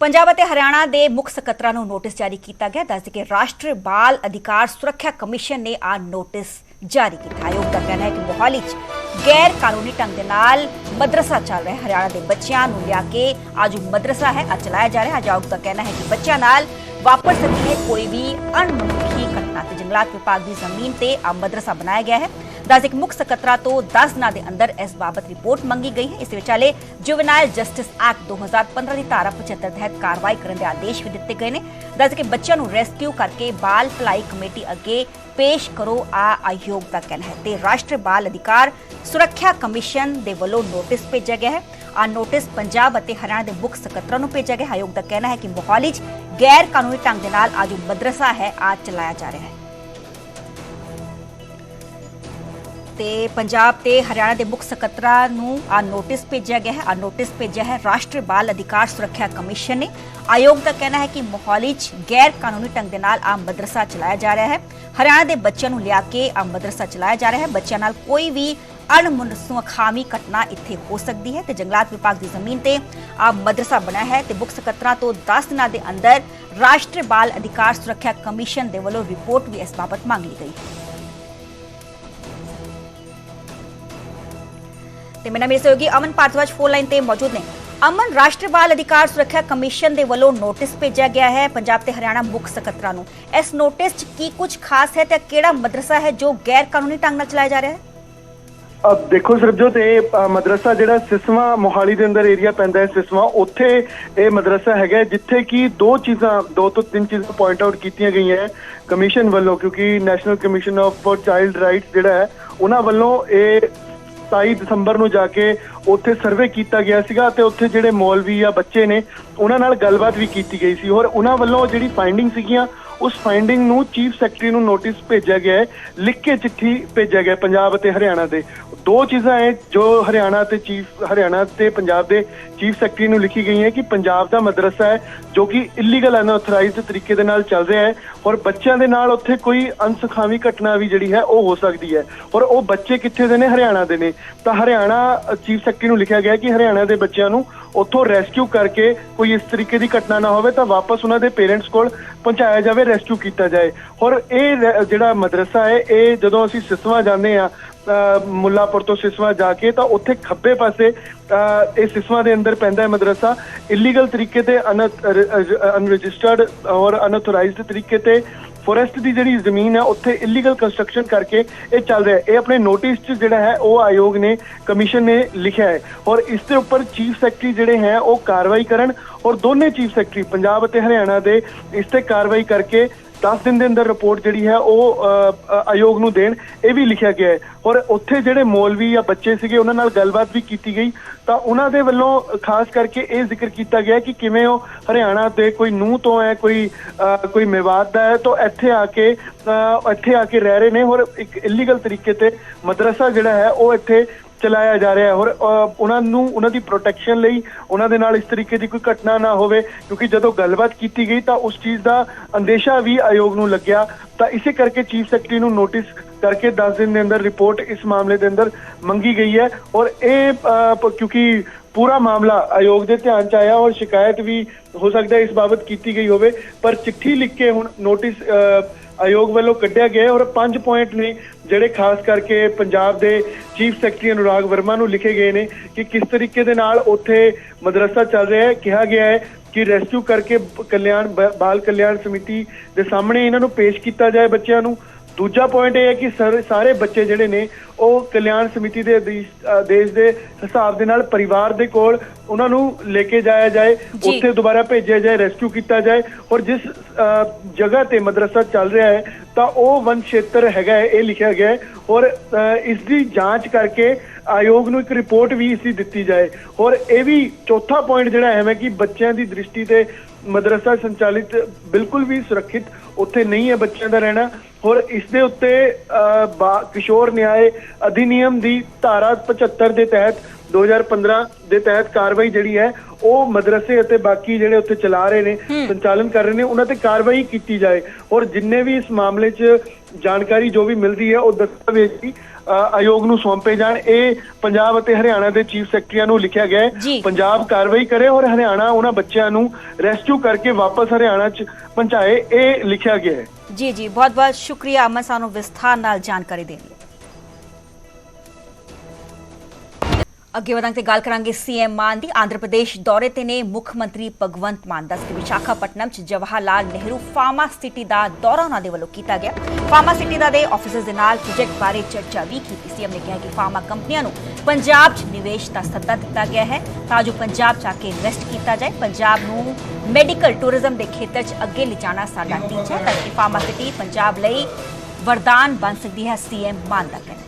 ਪੰਜਾਬ ਅਤੇ ਹਰਿਆਣਾ ਦੇ ਮੁੱਖ ਸਕੱਤਰਾਂ ਨੂੰ ਨੋਟਿਸ ਜਾਰੀ ਕੀਤਾ ਗਿਆ। ਦੱਸਦੇ ਕਿ ਰਾਸ਼ਟਰੀ ਬਾਲ ਅਧਿਕਾਰ ਸੁਰੱਖਿਆ ਕਮਿਸ਼ਨ ਨੇ ਆ ਨੋਟਿਸ ਜਾਰੀ ਕੀਤਾ। ਆਯੋਗ ਦਾ ਕਹਿਣਾ ਹੈ ਕਿ ਮੋਹਾਲੀ 'ਚ ਗੈਰ ਕਾਨੂੰਨੀ ਢੰਗ ਦੇ ਨਾਲ ਮਦਰਸਾ ਚੱਲ ਰਿਹਾ ਹੈ। ਹਰਿਆਣਾ ਦੇ ਬੱਚਿਆਂ ਨੂੰ ਲਿਆ ਕੇ ਅੱਜ ਮਦਰਸਾ ਹੈ, ਅੱਜ ਚਲਾਇਆ ਜਾ ਰਿਹਾ ਹੈ। ਆਯੋਗ ਦਾ ਕਹਿਣਾ ਹੈ ਕਿ ਬੱਚਿਆਂ ਨਾਲ ਵਾਪਰ ਸਕਦੀ ਹੈ, ਕੋਈ ਵੀ ਅਣਮਨੁੱਖੀ ਘਟਨਾ ਤੇ ਜੰਗਲਾਤ ਵਿਭਾਗ ਦੀ ਜ਼ਮੀਨ ਤੇ ਆ ਮਦਰਸਾ ਬਣਾਇਆ ਗਿਆ ਹੈ। ਦੱਸ ਇੱਕ ਮੁੱਖ ਸਕੱਤਰਾ ਤੋਂ 10 ਦਿਨਾਂ ਦੇ ਅੰਦਰ ਇਸ ਬਾਬਤ ਰਿਪੋਰਟ ਮੰਗੀ ਗਈ ਹੈ। ਇਸ ਵਿਚਾਲੇ ਜੁਵਨਾਈਲ ਜਸਟਿਸ ਐਕਟ 2015 ਦੀ ਧਾਰਾ 75 ਤਹਿਤ ਕਾਰਵਾਈ ਕਰਨ ਦੇ ਆਦੇਸ਼ ਵੀ ਦਿੱਤੇ ਗਏ ਨੇ। ਦੱਸ ਕਿ ਬੱਚਿਆਂ ਨੂੰ ਰੈਸਕਿਊ ਕਰਕੇ ਬਾਲ ਭਲਾਈ ਕਮੇਟੀ ਅੱਗੇ ਪੇਸ਼ ਕਰੋ, ਆ ਆਯੋਗ ਦਾ ਕਹਿਣਾ ਹੈ ਤੇ ਰਾਸ਼ਟਰੀ ਬਾਲ ਅਧਿਕਾਰ ਸੁਰੱਖਿਆ ਕਮਿਸ਼ਨ ਦੇ ਵੱਲੋਂ ਨੋਟਿਸ ਭੇਜਿਆ ਗਿਆ ਹੈ। ਆ ਨੋਟਿਸ ਪੰਜਾਬ ਅਤੇ ਹਰਿਆਣਾ ਦੇ ਮੁੱਖ ਸਕੱਤਰਾਂ ਨੂੰ ਭੇਜਿਆ ਗਿਆ ਆਯੋਗ ਦਾ ਕਹਿਣਾ ਹੈ ਕਿ ਮੋਹਾਲੀ 'ਚ ਗੈਰ ਕਾਨੂੰਨੀ ਢੰਗ ਦੇ ਨਾਲ ਆ ਜੋ ਮਦਰਸਾ ਹੈ, ਆ ਚਲਾਇਆ ਜਾ ਰਿਹਾ ਹੈ। ਤੇ ਪੰਜਾਬ ਤੇ ਹਰਿਆਣਾ ਦੇ ਮੁੱਖ ਸਕੱਤਰਾਂ ਨੂੰ ਆ ਨੋਟਿਸ ਭੇਜਿਆ ਗਿਆ ਹੈ। ਆ ਨੋਟਿਸ ਭੇਜਿਆ ਹੈ ਰਾਸ਼ਟਰੀ ਬਾਲ ਅਧਿਕਾਰ ਸੁਰੱਖਿਆ ਕਮਿਸ਼ਨ ਨੇ। ਆਯੋਗ ਦਾ ਕਹਿਣਾ ਹੈ ਕਿ ਮੋਹਾਲੀ 'ਚ ਗੈਰ ਕਾਨੂੰਨੀ ਢੰਗ ਦੇ ਨਾਲ ਆ ਮਦਰਸਾ ਚਲਾਇਆ ਜਾ ਰਿਹਾ ਹੈ। ਹਰਿਆਣਾ ਦੇ ਬੱਚਿਆਂ ਨੂੰ ਲਿਆ ਕੇ ਆ ਮਦਰਸਾ ਚਲਾਇਆ ਜਾ ਰਿਹਾ ਹੈ। ਬੱਚਿਆਂ ਨਾਲ ਕੋਈ ਵੀ ਅਣਮਨਸੂਖਾਮੀ ਘਟਨਾ ਇੱਥੇ ਹੋ ਸਕਦੀ ਹੈ ਤੇ ਜੰਗਲਾਤ ਵਿਭਾਗ ਦੀ ਜ਼ਮੀਨ ਤੇ ਆ ਮਦਰਸਾ ਬਣਿਆ ਹੈ ਤੇ ਮੁੱਖ ਸਕੱਤਰਾਂ ਤੋਂ 10 ਦਿਨਾਂ ਦੇ ਅੰਦਰ ਰਾਸ਼ਟਰੀ ਬਾਲ ਅਧਿਕਾਰ ਸੁਰੱਖਿਆ ਕਮਿਸ਼ਨ ਦੇ ਵੱਲੋਂ ਰਿਪੋਰਟ ਵੀ ਇਸ ਬਾਬਤ ਮੰਗ ਲਈ ਗਈ। ਹੈ ਤੇ ਮੇਰਾ ਮੇਰੇ ਸਹਿਯੋਗੀ ਅਮਨ ਭਾਰਤਵਾਜ ਫੋਨ ਲਾਈਨ ਤੇ ਮੌਜੂਦ ਨੇ। ਅਮਨ ਰਾਸ਼ਟਰੀ ਬਾਲ ਅਧਿਕਾਰ ਸੁਰੱਖਿਆ ਕਮਿਸ਼ਨ ਦੇ ਵੱਲੋਂ ਨੋਟਿਸ ਭੇਜਿਆ ਗਿਆ ਹੈ ਪੰਜਾਬ ਤੇ ਹਰਿਆਣਾ ਮੁੱਖ ਸਕੱਤਰਾਂ ਨੂੰ। ਇਸ ਨੋਟਿਸ 'ਚ ਕੀ ਕੁਝ ਖਾਸ ਹੈ ਤੇ ਕਿਹੜਾ ਮਦਰਸਾ ਹੈ ਜੋ ਗੈਰ ਕਾਨੂੰਨੀ ਢੰਗ ਨਾਲ ਚਲਾਇਆ ਜਾ ਰਿਹਾ ਹੈ? ਅਬ ਦੇਖੋ ਸਰਬਜੋਤ ਇਹ ਅ, ਮਦਰਸਾ ਜਿਹੜਾ ਸਿਸਵਾ ਮੋਹਾਲੀ ਦੇ ਅੰਦਰ ਏਰੀਆ ਪੈਂਦਾ ਹੈ ਸਿਸਵਾ ਉੱਥੇ ਇਹ ਮਦਰਸਾ ਹੈਗਾ ਜਿੱਥੇ ਕਿ ਦੋ ਚੀਜ਼ਾਂ ਦੋ ਤੋਂ ਤਿੰਨ ਚੀਜ਼ਾਂ ਪੁਆਇੰਟ ਆਊਟ ਕੀਤੀਆਂ ਗਈਆਂ ਹੈ ਕਮਿਸ਼ਨ ਵੱਲੋਂ ਕਿਉਂਕਿ national commission of child rights ਜਿਹੜਾ ਹੈ ਉਹਨਾਂ ਵੱਲੋਂ ਇਹ 27 ਦਸੰਬਰ ਨੂੰ ਜਾ ਕੇ ਉੱਥੇ ਸਰਵੇ ਕੀਤਾ ਗਿਆ ਸੀਗਾ ਤੇ ਉੱਥੇ ਜਿਹੜੇ ਮੌਲਵੀ ਜਾਂ ਬੱਚੇ ਨੇ, ਉਹਨਾਂ ਨਾਲ ਗੱਲਬਾਤ ਵੀ ਕੀਤੀ ਗਈ ਸੀ। ਔਰ ਉਹਨਾਂ ਵੱਲੋਂ ਜਿਹੜੀ ਫਾਈਂਡਿੰਗ ਸੀਗੀਆਂ ਉਸ ਫਾਈਂਡਿੰਗ ਨੂੰ ਚੀਫ ਸੈਕਟਰੀ ਨੂੰ ਨੋਟਿਸ ਭੇਜਿਆ ਗਿਆ ਹੈ, ਲਿਖ ਕੇ ਚਿੱਠੀ ਭੇਜਿਆ ਗਿਆ ਪੰਜਾਬ ਅਤੇ ਹਰਿਆਣਾ ਦੇ ਦੋ ਚੀਜ਼ਾਂ ਹੈ ਜੋ ਹਰਿਆਣਾ ਤੇ ਚੀਫ ਹਰਿਆਣਾ ਤੇ ਪੰਜਾਬ ਦੇ ਚੀਫ ਸੈਕਟਰੀ ਨੂੰ ਲਿਖੀ ਗਈ ਹੈ ਕਿ ਪੰਜਾਬ ਦਾ ਮਦਰਸਾ ਹੈ, ਜੋ ਕਿ ਇਲੀਗਲ ਅਨਆਥੋਰਾਈਜ਼ਡ ਤਰੀਕੇ ਦੇ ਨਾਲ ਚੱਲ ਰਿਹਾ ਹੈ ਔਰ ਬੱਚਿਆਂ ਦੇ ਨਾਲ ਉੱਥੇ ਕੋਈ ਅਨਸੁਖਾਵੀ ਘਟਨਾ ਵੀ ਜਿਹੜੀ ਹੈ ਉਹ ਹੋ ਸਕਦੀ ਹੈ। ਔਰ ਉਹ ਬੱਚੇ ਕਿੱਥੇ ਦੇ ਨੇ? ਹਰਿਆਣਾ ਦੇ ਨੇ। ਤਾਂ ਹਰਿਆਣਾ ਚੀਫ ਸੈਕਟਰੀ ਨੂੰ ਲਿਖਿਆ ਗਿਆ ਕਿ ਹਰਿਆਣਾ ਦੇ ਬੱਚਿਆਂ ਨੂੰ ਉੱਥੋਂ ਰੈਸਕਿਊ ਕਰਕੇ ਕੋਈ ਇਸ ਤਰੀਕੇ ਦੀ ਘਟਨਾ ਨਾ ਹੋਵੇ ਤਾਂ ਵਾਪਸ ਉਹਨਾਂ ਦੇ ਪੇਰੈਂਟਸ ਕੋਲ ਪਹੁੰਚਾਇਆ ਜਾਵੇ ਰੈਸਕਿਊ ਕੀਤਾ ਜਾਏ। ਔਰ ਇਹ ਰ- ਜਿਹੜਾ ਮਦਰਸਾ ਹੈ, ਇਹ ਜਦੋਂ ਅਸੀਂ ਸਿਸਵਾ ਜਾਂਦੇ ਆ ਮੁੱਲਾਪੁਰ ਤੋਂ ਸਿਸਵਾ ਜਾ ਕੇ ਤਾਂ ਉੱਥੇ ਖੱਬੇ ਪਾਸੇ ਇਹ ਸਿਸਵਾ ਦੇ ਅੰਦਰ ਪੈਂਦਾ ਹੈ ਮਦਰਸਾ। ਇਲੀਗਲ ਤਰੀਕੇ ਤੇ ਅਨਰਜਿਸਟਰਡ ਔਰ ਅਨਆਥੋਰਾਈਜ਼ਡ ਤਰੀਕੇ ਤੇ ਫੋਰੈਸਟ ਦੀ ਜਿਹੜੀ ਜ਼ਮੀਨ ਹੈ, ਉੱਥੇ ਇਲੀਗਲ ਕੰਸਟਰਕਸ਼ਨ ਕਰਕੇ ਇਹ ਚੱਲ ਰਿਹਾ ਹੈ। ਇਹ ਆਪਣੇ ਨੋਟਿਸ 'ਚ ਜਿਹੜਾ ਹੈ, ਉਹ ਆਯੋਗ ਨੇ ਕਮਿਸ਼ਨ ਨੇ ਲਿਖਿਆ ਹੈ। ਔਰ ਇਸ ਦੇ ਉੱਪਰ ਚੀਫ ਸੈਕਟਰੀ ਜਿਹੜੇ ਹੈ, ਉਹ ਕਾਰਵਾਈ ਕਰਨ ਔਰ ਦੋਨੇ ਚੀਫ ਸੈਕਟਰੀ ਪੰਜਾਬ ਅਤੇ ਹਰਿਆਣਾ ਦੇ, ਇਸ ਤੇ ਕਾਰਵਾਈ ਕਰਕੇ 10 ਦਿਨ ਦੇ ਅੰਦਰ ਰਿਪੋਰਟ ਜਿਹੜੀ ਹੈ ਉਹ ਆਯੋਗ ਨੂੰ ਦੇਣ, ਇਹ ਵੀ ਲਿਖਿਆ ਗਿਆ ਹੈ। ਔਰ ਉੱਥੇ ਜਿਹੜੇ ਮੌਲਵੀ ਜਾਂ ਬੱਚੇ ਸੀਗੇ, ਉਹਨਾਂ ਨਾਲ ਗੱਲਬਾਤ ਵੀ ਕੀਤੀ ਗਈ। ਤਾਂ ਉਹਨਾਂ ਦੇ ਵੱਲੋਂ ਖਾਸ ਕਰਕੇ ਇਹ ਜ਼ਿਕਰ ਕੀਤਾ ਗਿਆ ਕਿ ਕਿਵੇਂ ਉਹ ਹਰਿਆਣਾ ਦੇ ਕੋਈ ਨੂੰਹ ਤੋਂ ਹੈ, ਕੋਈ ਕੋਈ ਮੇਵਾਤ ਦਾ ਹੈ, ਤਾਂ ਇੱਥੇ ਆ ਕੇ ਇੱਥੇ ਆ ਕੇ ਰਹਿ ਰਹੇ ਨੇ। ਔਰ ਇੱਕ ਇਲੀਗਲ ਤਰੀਕੇ ਤੇ ਮਦਰਸਾ ਜਿਹੜਾ ਹੈ, ਉਹ ਇੱਥੇ ਚਲਾਇਆ ਜਾ ਰਿਹਾ ਹੈ। ਔਰ ਉਹਨਾਂ ਨੂੰ, ਉਹਨਾਂ ਦੀ ਪ੍ਰੋਟੈਕਸ਼ਨ ਲਈ ਉਹਨਾਂ ਦੇ ਨਾਲ ਇਸ ਤਰੀਕੇ ਦੀ ਕੋਈ ਘਟਨਾ ਨਾ ਹੋਵੇ, ਕਿਉਂਕਿ ਜਦੋਂ ਗੱਲਬਾਤ ਕੀਤੀ ਗਈ ਤਾਂ ਉਸ ਚੀਜ਼ ਦਾ ਅੰਦੇਸ਼ਾ ਵੀ ਆਯੋਗ ਨੂੰ ਲੱਗਿਆ। ਤਾਂ ਇਸੇ ਕਰਕੇ ਚੀਫ ਸੈਕਟਰੀ ਨੂੰ ਨੋਟਿਸ ਕਰਕੇ 10 ਦਿਨ ਦੇ ਅੰਦਰ ਰਿਪੋਰਟ ਇਸ ਮਾਮਲੇ ਦੇ ਅੰਦਰ ਮੰਗੀ ਗਈ ਹੈ। ਔਰ ਇਹ ਕਿਉਂਕਿ ਪੂਰਾ ਮਾਮਲਾ ਆਯੋਗ ਦੇ ਧਿਆਨ ਚ ਆਇਆ ਔਰ ਸ਼ਿਕਾਇਤ ਵੀ ਹੋ ਸਕਦਾ ਇਸ ਬਾਬਤ ਕੀਤੀ ਗਈ ਹੋਵੇ। ਪਰ ਚਿੱਠੀ ਲਿਖ ਕੇ ਹੁਣ ਨੋਟਿਸ ਆਯੋਗ ਵੱਲੋਂ ਕੱਢਿਆ ਗਿਆ ਔਰ ਪੰਜ ਪੁਆਇੰਟ ਨੇ ਜਿਹੜੇ ਖਾਸ ਕਰਕੇ ਪੰਜਾਬ ਦੇ ਚੀਫ ਸੈਕਟਰੀ ਅਨੁਰਾਗ ਵਰਮਾ ਨੂੰ ਲਿਖੇ ਗਏ ਨੇ ਕਿ ਕਿਸ ਤਰੀਕੇ ਦੇ ਨਾਲ ਉੱਥੇ ਮਦਰਸਾ ਚੱਲ ਰਿਹਾ ਹੈ। ਕਿਹਾ ਗਿਆ ਹੈ ਕਿ ਰੈਸਕਿਊ ਕਰਕੇ ਕਲਿਆਣ, ਬ- ਬਾਲ ਕਲਿਆਣ ਸਮਿਤੀ ਦੇ ਸਾਹਮਣੇ ਇਹਨਾਂ ਨੂੰ ਪੇਸ਼ ਕੀਤਾ ਜਾਏ ਬੱਚਿਆਂ ਨੂੰ। ਦੂਜਾ ਪੁਆਇੰਟ ਇਹ ਹੈ ਕਿ ਸਰ- ਸਾਰੇ ਬੱਚੇ ਜਿਹੜੇ ਨੇ ਉਹ ਕਲਿਆਣ ਸਮਿਤੀ ਦੇ ਆਦੇਸ਼- ਆਦੇਸ਼ ਦੇ ਹਿਸਾਬ ਦੇ ਨਾਲ ਪਰਿਵਾਰ ਦੇ ਕੋਲ ਉਹਨਾਂ ਨੂੰ ਲੈ ਕੇ ਜਾਇਆ ਜਾਏ ਜੀ। ਉੱਥੇ ਦੁਬਾਰਾ ਭੇਜਿਆ ਜਾਏ ਰੈਸਕਿਊ ਕੀਤਾ ਜਾਏ ਔਰ ਜਿਸ ਅ, ਜਗ੍ਹਾ ਤੇ ਮਦਰਸਾ ਚੱਲ ਰਿਹਾ ਹੈ ਤਾਂ ਉਹ ਵਨ ਖੇਤਰ ਹੈਗਾ ਹੈ ਇਹ ਲਿਖਿਆ ਗਿਆ ਹੈ ਔਰ ਅ, ਇਸ ਦੀ ਜਾਂਚ ਕਰਕੇ ਆਯੋਗ ਨੂੰ ਇੱਕ ਰਿਪੋਰਟ ਵੀ ਇਸ ਦੀ ਦਿੱਤੀ ਜਾਏ ਔਰ ਇਹ ਵੀ ਚੌਥਾ ਪੁਆਇੰਟ ਜਿਹੜਾ ਹੈ ਮੈਂ ਕਿ ਬੱਚਿਆਂ ਦੀ ਦ੍ਰਿਸ਼ਟੀ ਤੇ ਮਦਰਸਾ ਸੰਚਾਲਿਤ ਬਿਲਕੁਲ ਵੀ ਸੁਰੱਖਿਅਤ ਉੱਥੇ ਨਹੀਂ ਹੈ ਬੱਚਿਆਂ ਦਾ ਰਹਿਣਾ ਔਰ ਇਸ ਦੇ ਉੱਤੇ ਕਿਸ਼ੋਰ ਨਿਆਏ ਅਧਿਨਿਯਮ ਦੀ ਧਾਰਾ 75 ਦੇ ਤਹਿਤ 2015 ਦੇ ਤਹਿਤ ਕਾਰਵਾਈ ਜਿਹੜੀ ਹੈ ਉਹ ਮਦਰਸੇ ਅਤੇ ਬਾਕੀ ਜਿਹੜੇ ਉੱਥੇ ਚਲਾ ਰਹੇ ਨੇ ਸੰਚਾਲਨ ਕਰ ਰਹੇ ਨੇ ਉਹਨਾਂ ਤੇ ਕਾਰਵਾਈ ਕੀਤੀ ਜਾਏ। ਔਰ ਜਿੰਨੇ ਵੀ ਇਸ ਮਾਮਲੇ 'ਚ ਜਾਣਕਾਰੀ ਜੋ ਵੀ ਮਿਲਦੀ ਹੈ ਉਹ ਦਸਤਾਵੇਜ਼ ਅ, ਆਯੋਗ ਨੂੰ ਸੌਂਪੇ ਜਾਣ। ਇਹ ਪੰਜਾਬ ਅਤੇ ਹਰਿਆਣਾ ਦੇ ਚੀਫ ਸੈਕਟਰੀਆਂ ਨੂੰ ਲਿਖਿਆ ਗਿਆ। ਹੈ। ਪੰਜਾਬ ਕਾਰਵਾਈ ਕਰੇ ਔਰ ਹਰਿਆਣਾ ਉਹਨਾਂ ਬੱਚਿਆਂ ਨੂੰ ਰੈਸਕਿਊ ਕਰਕੇ ਵਾਪਸ ਹਰਿਆਣਾ ਚ ਪਹੁੰਚਾਏ ਇਹ ਲਿਖਿਆ ਗਿਆ ਹੈ। ਜੀ ਜੀ ਬਹੁਤ ਬਹੁਤ ਸ਼ੁਕਰੀਆ। ਅਮਨ ਸਾਨੂੰ ਵਿਸਥਾਰ ਨਾਲ ਜਾਣਕਾਰੀ ਦੇਣ ਲਈ। ਅੱਗੇ ਵਧਾਂਗੇ ਤੇ ਗੱਲ ਕਰਾਂਗੇ ਸੀਐਮ ਮਾਨ ਦੀ। ਆਂਧਰ ਪ੍ਰਦੇਸ਼ ਦੌਰੇ ਤੇ ਨੇ ਮੁੱਖ ਮੰਤਰੀ ਭਗਵੰਤ ਮਾਨ ਦਾ ਕੇ ਵਿਸ਼ਾਖਾਪਟਨਮ ਚ ਜਵਾਹਰ ਲਾਲ ਨਹਿਰੂ ਫਾਰਮਾ ਸਿਟੀ ਦਾ ਦੌਰਾ ਉਹਨਾਂ ਦੇ ਵੱਲੋਂ ਕੀਤਾ ਗਿਆ। ਫਾਰਮਾ ਸਿਟੀ ਦਾ ਦੇ ਆਫਿਸਰਸ ਦੇ ਨਾਲ ਪ੍ਰੋਜੈਕਟ ਬਾਰੇ ਚਰਚਾ ਵੀ ਕੀਤੀ ਸੀਐਮ ਨੇ ਕਿਹਾ ਕਿ ਫਾਰਮਾ ਕੰਪਨੀਆਂ ਨੂੰ ਪੰਜਾਬ 'ਚ ਨਿਵੇਸ਼ ਦਾ ਸੱਦਾ ਦਿੱਤਾ ਗਿਆ ਹੈ ਤਾਂ ਜੋ ਪੰਜਾਬ 'ਚ ਆ ਕੇ ਇਨਵੈਸਟ ਕੀਤਾ ਜਾਏ। ਪੰਜਾਬ ਨੂੰ ਮੈਡੀਕਲ ਟੂਰਿਜ਼ਮ ਦੇ ਖੇਤਰ 'ਚ ਅੱਗੇ ਲਿਜਾਣਾ ਸਾਡਾ ਟੀਚਾ ਹੈ ਤਾਂ ਕਿ ਫਾਰਮਾ ਸਿਟੀ ਪੰਜਾਬ ਲਈ ਵਰਦਾਨ ਬਣ ਸਕਦੀ ਹੈ ਸੀਐਮ ਮਾਨ ਦਾ ਕਹਿਣਾ।